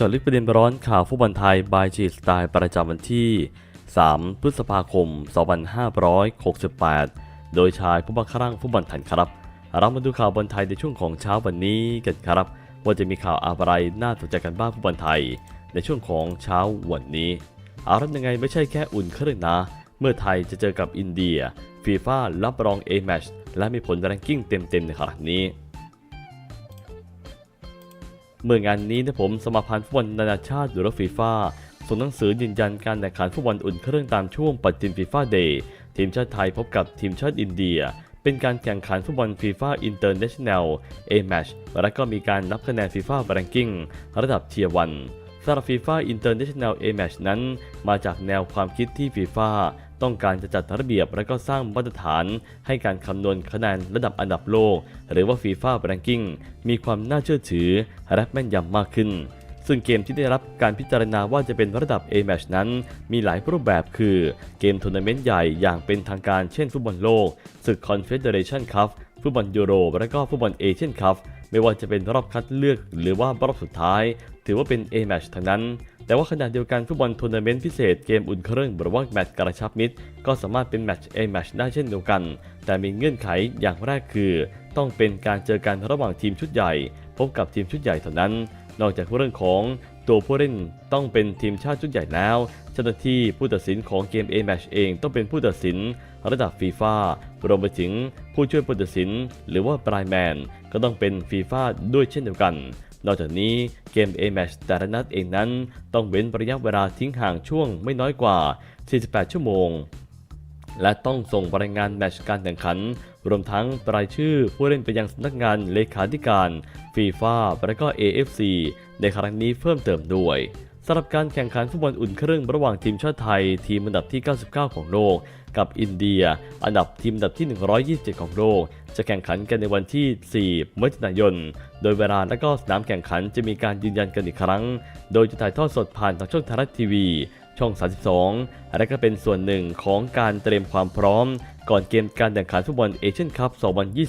จาะลึกประเด็นร้อนข่าวฟุตบอลไทยบายจีสไตล์ประจำวันที่ 3 พฤษภาคม 2568 โดยชายผู้บังคับร่างฟุตบอลไทยครับ เรามาดูข่าวบอลไทยในช่วงของเช้าวันนี้กันครับ ว่าจะมีข่าวอะไรน่าสนใจกันบ้างฟุตบอลไทย ในช่วงของเช้าวันนี้อาละยังไงไม่ใช่แค่อุ่นเครื่องนะ เมื่อไทยจะเจอกับอินเดียฟีฟ่ารับรอง A-Match และมีผลแรงกิ้งเต็มๆในขณะนี้ เมื่องานนี้นะผมสมาพันธ์ฟุตบอลนานาชาติหรือฟีฟ่าส่งหนังสือยืนยันการแข่งขันฟุตบอลอุ่นเครื่องตามช่วงปฏิทินฟีฟ่าเดย์ทีมชาติไทยพบกับทีมชาติอินเดีย เป็นการแข่งขันฟุตบอลฟีฟ่าอินเตอร์เนชั่นแนล A-Match และก็มีการนับคะแนนฟีฟ่าแรงกิ้งระดับเทียร์วันสำหรับฟีฟ่าอินเตอร์เนชั่นแนล A-Match นั้น มาจากแนวความคิดที่ฟีฟ่า ต้องการจะจัดระเบียบและก็สร้างมาตรฐาน ให้การคำนวณคะแนนระดับอันดับโลก หรือว่าฟีฟ่าแรงกิ้งมีความน่าเชื่อถือและแม่นยำมากขึ้น ซึ่งเกมที่ได้รับการพิจารณาว่าจะเป็นระดับ A-Match นั้น มีหลายรูปแบบคือ เกมทัวร์นาเมนต์ใหญ่อย่างเป็นทางการเช่นฟุตบอลโลกศึก Confederation Cup ฟุตบอลยูโร และก็ฟุตบอลเอเชียนคัพไม่ว่าจะเป็นรอบคัดเลือกหรือว่ารอบสุดท้าย ถือว่าเป็น A-Match ทั้งนั้น แต่ว่าขณะเดียวกันฟุตบอลทัวร์นาเมนต์พิเศษเกมอุ่นเครื่องหรือว่าแมตช์กระชับมิตร ก็สามารถเป็นแมตช์ A-Match ได้เช่นเดียวกัน แต่มีเงื่อนไขอย่างแรกคือ ต้องเป็นการเจอกันระหว่างทีมชุดใหญ่ พบกับทีมชุดใหญ่เท่านั้น นอกจากเรื่องของตัวผู้เล่นต้องเป็นทีมชาติชุดใหญ่แล้ว เจ้าหน้าที่ผู้ตัดสินของเกม A-Match เองต้องเป็นผู้ตัดสิน ระดับฟีฟ่ารวมไปถึงผู้ช่วยผู้ตัดสิน หรือว่าปลายแมน ก็ต้องเป็นฟีฟ่าด้วยเช่นเดียวกัน นอกจากนี้เกม A-Match แต่ละนัดเองนั้นต้องเว้นระยะเวลาทิ้งห่างช่วงไม่น้อยกว่า 48 ชั่วโมง และต้องส่งรายงานแมตช์การแข่งขัน รวมทั้งรายชื่อผู้เล่นไปยังสำนักงานเลขาธิการฟีฟ่าและก็ AFC ในครั้งนี้เพิ่มเติมด้วยสำหรับการแข่งขันฟุตบอลอุ่นเครื่องระหว่างทีมชาติไทย ทีมอันดับที่ 99 ของโลก กับอินเดีย อันดับทีมอันดับที่ 127 ของโลก จะแข่งขันกันในวันที่ 4 มิถุนายนโดยเวลาและก็สนามแข่งขันจะมีการยืนยันกันอีกครั้ง โดยจะถ่ายทอดสดผ่านทางช่องไทยรัฐทีวี ช่อง 32 และก็เป็นส่วนหนึ่งของการเตรียมความพร้อม ก่อนเกมการแข่งขันฟุตบอลเอเชียนคัพ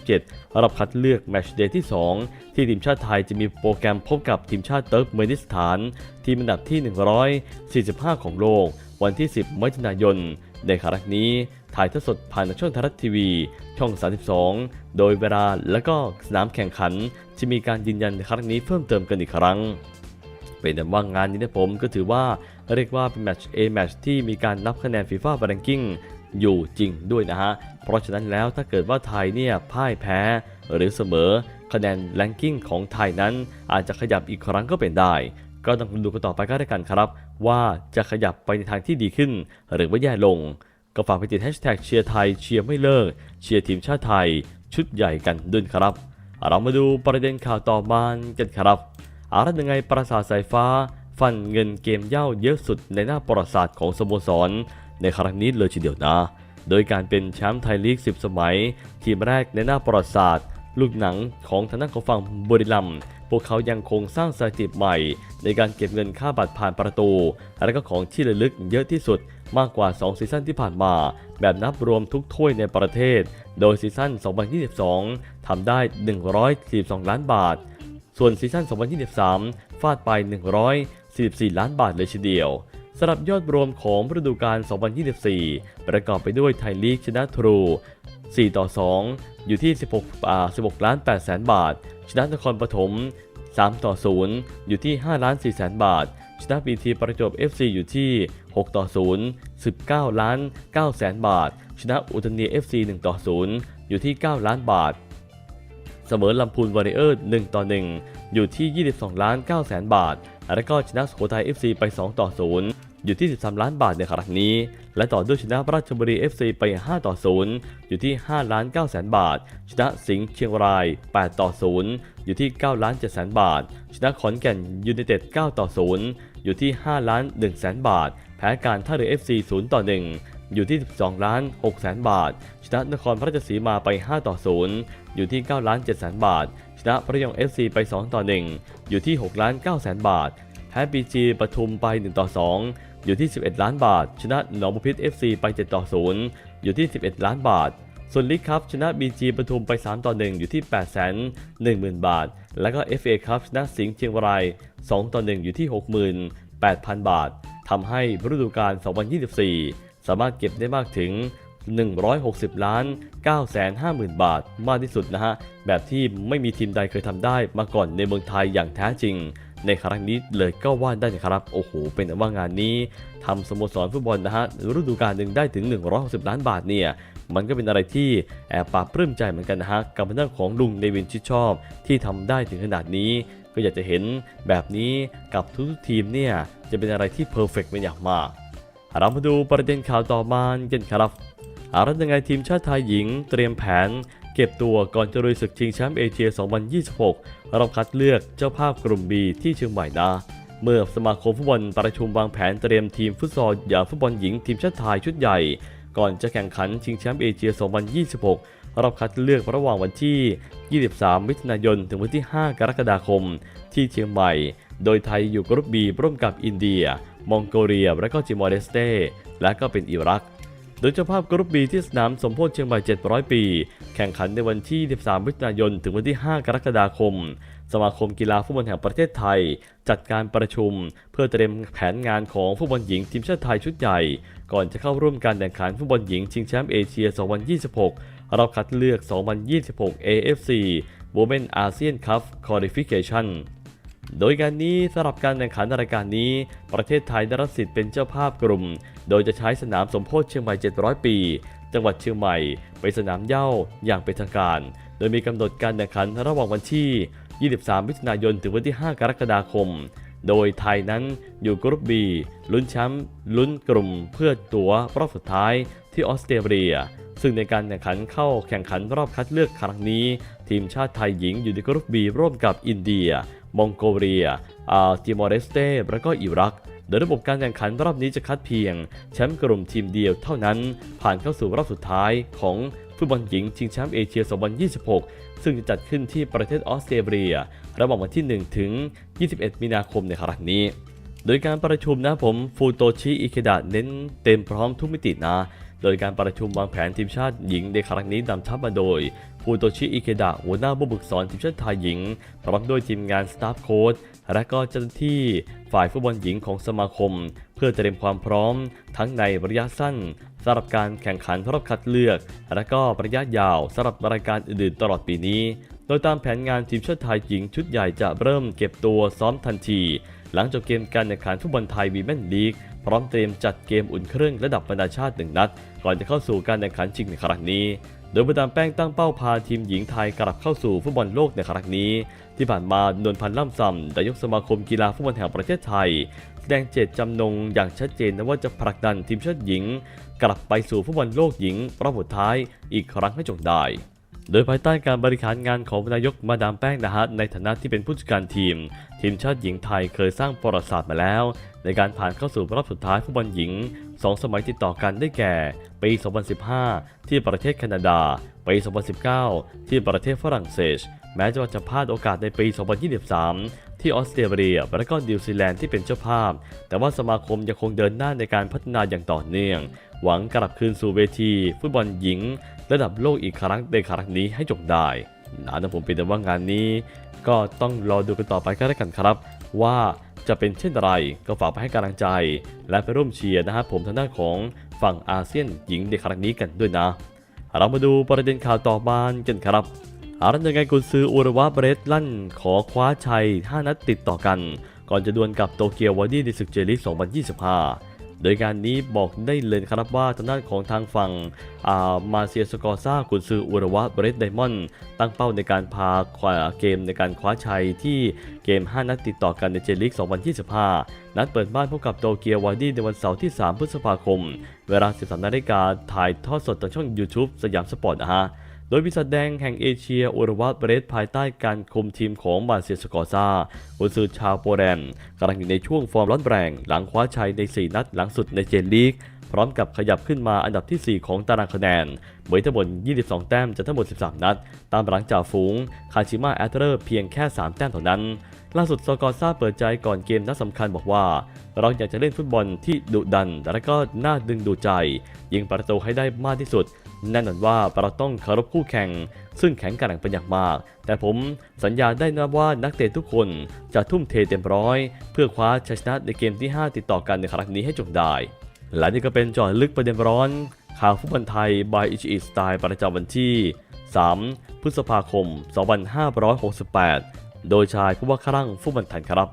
2027รอบคัดเลือกแมตช์เดย์ที่ 2 ที่ทีมชาติไทยจะมีโปรแกรมพบกับทีมชาติเติร์กเมนิสถาน ทีมอันดับที่ 145 ของโลก วันที่ 10มิถุนายน ในครั้งนี้ถ่ายทอดสดผ่านทางช่องไทยรัฐทีวี ช่อง 32 โดยเวลาและก็สนามแข่งขันจะมีการยืนยันในครั้งนี้เพิ่มเติมกันอีกครั้ง เป็นแต่ว่างานนี้นะผมก็ถือว่าเรียกว่าเป็นแมตช์ A แมตช์ที่มีการนับคะแนนฟีฟ่า r ร n กิ้งอยู่จริงด้วยนะฮะ เพราะฉะนั้นแล้วถ้าเกิดว่าไทยเนี่ยพ่ายแพ้ หรือเสมอคะแนนแ a งกิ้งของไทยนั้น อาจจะขยับอีกครั้งก็เป็นได้ ก็ต้องดูกันต่อไปก็ได้กันครับ ว่าจะขยับไปในทางที่ดีขึ้น หรือว่าแย่ลง ก็ฝากไปติดแฮชแท็กเชียร์ไทยเชียร์ไม่เลิก เชียร์ทีมชาติไทย ชุดใหญ่กันด้วยครับ เรามาดูประเด็นข่าวต่อมากันครับอารัยังไงปราสาทสายฟ้า ฟันเงินเกมเย้าเยอะสุดในหน้าประวัติศาสตร์ของสโมสร ในครั้งนี้เลยทีเดียวนะ โดยการเป็นแชมป์ไทยลีก 10 สมัย ทีมแรกในหน้าประวัติศาสตร์ ลูกหนังของทางด้านของฝั่งบุรีรัมย์พวกเขายังคงสร้างสถิติใหม่ ในการเก็บเงินค่าบัตรผ่านประตู และก็ของที่ระลึกเยอะที่สุดมากกว่า 2 ซีซั่นที่ผ่านมา แบบนับรวมทุกถ้วยในประเทศ โดยซีซั่น 2022 ทำได้ 142 ล้านบาท ส่วนซีซั่น 2023 ฟาดไป 144 ล้านบาทเลยทีเดียวสำหรับยอดรวมของฤดูกาล 2024 ประกอบไปด้วยไทยลีกชนะทรู 4 ต่อ 2 อยู่ที่ 16อ่า16ล้าน8แสนบาท ชนะนครปฐม 3 ต่อ 0 อยู่ที่ 5 ล้าน4แสนบาท ชนะบีทีประจวบ FC อยู่ที่ 6 ต่อ 0 19 ล้าน9แสนบาท ชนะอุตเนีย FC 1ต่อ 0 อยู่ที่ 9 ล้านบาท เสมอลำพูนวอริเออร์1ต่อ 1 อยู่ที่ 22 ล้าน9แสนบาท และก็ชนะสุโขทัย FC ไป 2 ต่อ 0 อยู่ที่ 13 ล้านบาทในครั้งนี้ และต่อด้วยชนะราชบุรี FC ไป 5 ต่อ 0 อยู่ที่ 5 ล้าน9แสนบาท ชนะสิงห์เชียงราย 8 ต่อ 0 อยู่ที่ 9 ล้าน7แสนบาท ชนะขอนแก่นยูไนเต็ด 9 ต่อ 0 อยู่ที่ 5 ล้าน1แสนบาท แพ้การท่าเรือ FC 0 ต่อ 1 อยู่ที่ 12 ล้าน6แสนบาท ชนะนครราชสีมาไป 5 ต่อ 0 อยู่ที่ 9 ล้าน7แสนบาท ชนะพระยอง FC ไป 2 ต่อ 1 อยู่ที่ 6 ล้าน9แสนบาท แพ้บีจีปทุมไป 1 ต่อ 2 อยู่ที่ 11 ล้านบาท ชนะหนองบัวพิษ FC ไป 7 ต่อ 0 อยู่ที่ 11 ล้านบาทส่วนลีกครับชนะ BG ปทุมไป 3 ต่อ 1 อยู่ที่ 8 1 0 0 0 0 บาท แล้วก็ FA ครับชนะสิงห์เชียงราย 2 ต่อ 1 อยู่ที่ 68,000 บาท ทำให้ฤดูกาล2024 สามารถเก็บได้มากถึง 160 ล้าน9แสน5หมื่นบาทมากที่สุดนะฮะ แบบที่ไม่มีทีมใดเคยทำได้มาก่อนในเมืองไทยอย่างแท้จริง ในครั้งนี้เลยก็ว่าได้นะครับ โอ้โห เป็นว่างานนี้ทำสโมสรฟุตบอลนะฮะฤดูกาลหนึ่งได้ถึง 160 ล้านบาทเนี่ยมันก็เป็นอะไรที่แอบปลาบปลื้มใจเหมือนกันนะฮะกับเรื่องของลุงเนวินชิดชอบ ที่ทำได้ถึงขนาดนี้ ก็อยากจะเห็นแบบนี้กับทุกทีมเนี่ยจะเป็นอะไรที่เพอร์เฟกเป็นอย่างมาก เรามาดูประเด็นข่าวต่อมากันครับอารัตยังไงทีมชาติไทยหญิงเตรียมแผน เก็บตัวก่อนจะลุยศึกชิงแชมป์เอเชีย 2026 รอบคัดเลือกเจ้าภาพกลุ่ม B ที่เชียงใหม่นะ เมื่อสมาคมฟุตบอลประชุมวางแผนเตรียมทีมฟุตซอลยาฟุตบอลหญิงทีมชาติไทยชุดใหญ่ ก่อนจะแข่งขันชิงแชมป์เอเชีย 2026 รอบคัดเลือกระหว่างวันที่ 23 มิถุนายน ถึงวันที่ 5 กรกฎาคม ที่เชียงใหม่ โดยไทยอยู่กรุ๊ป B ร่วมกับอินเดีย มองโกเลีย และก็จิมอร์เลสเตและก็เป็นอิรัก โดยเจ้าภาพกรุ๊ป B ที่สนามสมโพธิเชียงใหม่ 700 ปี แข่งขันในวันที่ 13 มิถุนายน ถึงวันที่ 5 กรกฎาคม สมาคมกีฬาฟุตบอลแห่งประเทศไทย จัดการประชุม เพื่อเตรียมแผนงานของฟุตบอลหญิงทีมชาติไทยชุดใหญ่ ก่อนจะเข้าร่วมการแข่งขันฟุตบอลหญิงชิงแชมป์เอเชีย 2026 รอบคัดเลือก 2026 AFC Women ASEAN Cup Qualification โดยการนี้สำหรับการแข่งขันนรายการนี้ ประเทศไทยได้รับสิทธิ์เป็นเจ้าภาพกลุ่ม โดยจะใช้สนามสมโพธิเชียงใหม่ 700 ปี จังหวัดเชียงใหม่เป็นสนามเย้าอย่างเป็นทางการ โดยมีกำหนดการแข่งขันระหว่างวันที่ 23 มิถุนายน ถึงวันที่ 5 กรกฎาคม โดยไทยนั้นอยู่กรุ๊ป B ลุ้นแชมป์ลุ้นกลุ่ม เพื่อตั๋วรอบสุดท้ายที่ออสเตรเลียซึ่งในการแข่งขันเข้าแข่งขันรอบคัดเลือกครั้งนี้ ทีมชาติไทยหญิงอยู่ในกรุ๊ป B ร่วมกับอินเดีย มองโกเลียอาติมอร์เลสเตและก็อิรัก โดยระบบการแข่งขันรอบนี้จะคัดเพียง แชมป์กลุ่มทีมเดียวเท่านั้น ผ่านเข้าสู่รอบสุดท้ายของฟุตบอลหญิงชิงแชมป์เอเชีย 2026 ซึ่งจะจัดขึ้นที่ประเทศออสเตรเลีย ระหว่างวันที่ 1 ถึง 21 มีนาคมในครั้งนี้ โดยการประชุมนะผมฟูโตชิอิเคดะเน้นเต็มพร้อมทุกมิตินะ โดยการประชุมวางแผนทีมชาติหญิงในครั้งนี้นำทัพมาโดย ฟูโตชิอิเคดะหัวหน้าผู้ฝึกสอนทีมชาติไทยหญิง พร้อมด้วยทีมงานสตาฟโค้ชและก็เจ้าหน้าที่ฝ่ายฟุตบอลหญิงของสมาคม เพื่อเตรียมความพร้อม ทั้งในระยะสั้นสำหรับการแข่งขันรอบคัดเลือก และก็ระยะยาวสำหรับรายการอื่นๆตลอดปีนี้ โดยตามแผนงานทีมชาติไทยหญิงชุดใหญ่จะเริ่มเก็บตัวซ้อมทันที หลังจบเกมการแข่งขันฟุตบอลไทยวีแมนลีกพร้อมเตรียมจัดเกมอุ่นเครื่องระดับบรรดาชาติหนึ่งนัด ก่อนจะเข้าสู่การแข่งขันจริงในครั้งนี้ โดยมาดามแป้งตั้งเป้าพาทีมหญิงไทยกลับเข้าสู่ฟุตบอลโลกในครั้งนี้ ที่ผ่านมานวลพันธ์ล่ำซำนายกสมาคมกีฬาฟุตบอลแห่งประเทศไทย แสดงเจตจำนงอย่างชัดเจนนะว่าจะผลักดันทีมชาติหญิง กลับไปสู่ฟุตบอลโลกหญิงรอบสุดท้ายอีกครั้งให้จงได้ โดยภายใต้การบริหารงานของนายกมาดามแป้งนะฮะในฐานะที่เป็นผู้จัดการทีม ทีมชาติหญิงไทยเคยสร้างประวัติศาสตร์มาแล้ว ในการผ่านเข้าสู่รอบสุดท้ายฟุตบอลหญิง 2 สมัยติดต่อกันได้แก่ ปี 2015 ที่ประเทศแคนาดา ปี 2019 ที่ประเทศฝรั่งเศส แม้จะว่าจะพลาดโอกาสในปี 2023 ที่ออสเตรเลียและก็นิวซีแลนด์ที่เป็นเจ้าภาพ แต่ว่าสมาคมยังคงเดินหน้าในการพัฒนาอย่างต่อเนื่อง หวังกลับคืนสู่เวที ฟุตบอลหญิง ระดับโลกอีกครั้งในครั้งนี้ให้จงได้นะผมเป็นแต่ว่างานนี้ ก็ต้องรอดูกันต่อไปก็แล้วกันครับ ว่าจะเป็นเช่นไรก็ฝากไปให้กำลังใจ และไปร่วมเชียร์นะครับผมทางด้านของฝั่งอาเซียนหญิงในครั้งนี้กันด้วยนะ เรามาดูประเด็นข่าวต่อมากันครับอารันยังไงกุนซืออุรวะเบรสลั่น ขอคว้าชัย 5 นัดติดต่อกัน ก่อนจะดวลกับโตเกียววอดี้ในศึกเจลิก2025 โดยการนี้บอกได้เลยครับว่าทางด้านของทางฝั่งามาเซียสกอร์ซ่ากุนซืออุรวะเบรสไดมอนด์ตั้งเป้าในการพาคว้าเกมในการคว้าชัยที่เกม 5 นัดติดต่อกันในเจลิก 2025 นัดเปิดบ้านพบกับโตเกียววอดี้ในวันเสาร์ที่ 3 พฤษภาคม เวลา 13นาฬิกาถ่ายทอดสดทางช่อง YouTube สยามสปอร์ตนะฮะ ดยบริษัทแดงแห่งเอเชียอุรวัตเบรสภายใต้การคุมทีมของบาเซียสกอซากุนซือชาวโปแลนด์กำลังอยู่ในช่วงฟอร์มร้อนแรง หลังคว้าชัยใน 4 นัดหลังสุดในเจนลีก พร้อมกับขยับขึ้นมาอันดับที่ 4 ของตารางคะแนนเบยทั้งหมด22 แต้มจากทั้งหมด 13 นัด ตามหลังจากฝูงคาชิมาแอตเตอร์เพียงแค่ 3 แต้มเท่านั้น ล่าสุดสกอร์ซาเปิดใจก่อนเกมนัดสำคัญบอกว่า เราอยากจะเล่นฟุตบอลที่ดุดัน และก็น่าดึงดูดใจ ยิงประตูให้ได้มากที่สุด แน่นอนว่าเราต้องเคารพคู่แข่ง ซึ่งแข็งแกร่งเป็นอย่างมาก แต่ผมสัญญาได้นะว่านักเตะทุกคนจะทุ่มเทเต็มร้อย เพื่อคว้าชัยชนะในเกมที่ 5 ติดต่อกันในครั้งนี้ให้จงได้ และนี่ก็เป็นจอลึกประเด็นร้อน ข่าวฟุตบอลไทย by อิชิสไตล์ประจำวันที่ 3 พฤษภาคม 2568 โดยชายผู้ว่าครั่งฟุตบอลไทยครับ